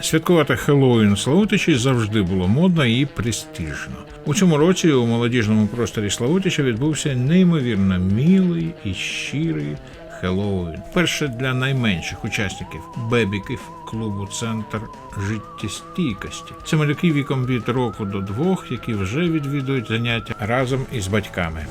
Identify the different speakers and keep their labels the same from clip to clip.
Speaker 1: Святкувати Хеллоуін Славутичі завжди було модно і престижно. У цьому році у молодіжному просторі Славутича відбувся неймовірно мілий і щирий Хеллоуін. Перше для найменших учасників бебіків клубу Центр життєстійкості. Це малюки віком від року до двох, які вже відвідують заняття разом із батьками.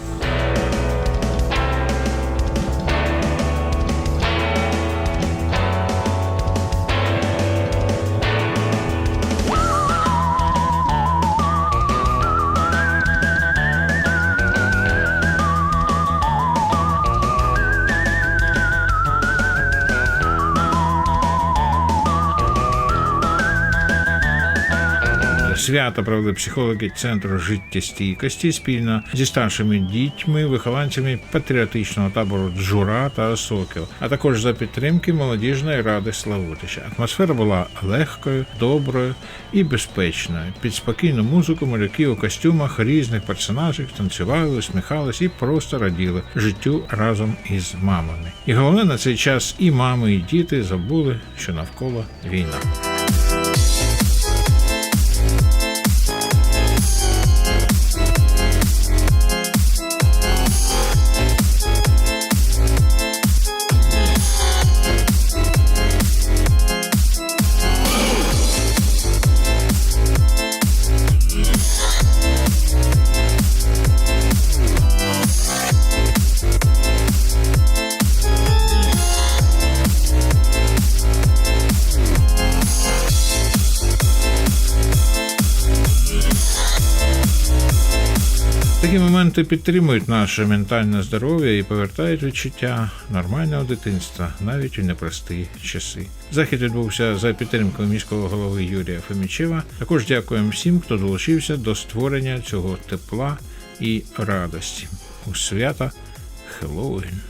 Speaker 1: Свято провели психологи центру життєстійкості спільно зі старшими дітьми, вихованцями патріотичного табору Джура та Сокіл, а також за підтримки молодіжної ради Славутича. Атмосфера була легкою, доброю і безпечною. Під спокійну музику малюки у костюмах різних персонажів танцювали, усміхались і просто раділи життю разом із мамами. І головне на цей час і мами, і діти забули, що навколо війна. Такі моменти підтримують наше ментальне здоров'я і повертають відчуття нормального дитинства навіть у непрості часи. Захід відбувся за підтримкою міського голови Юрія Фомічева. Також дякуємо всім, хто долучився до створення цього тепла і радості у свята Хеллоуін.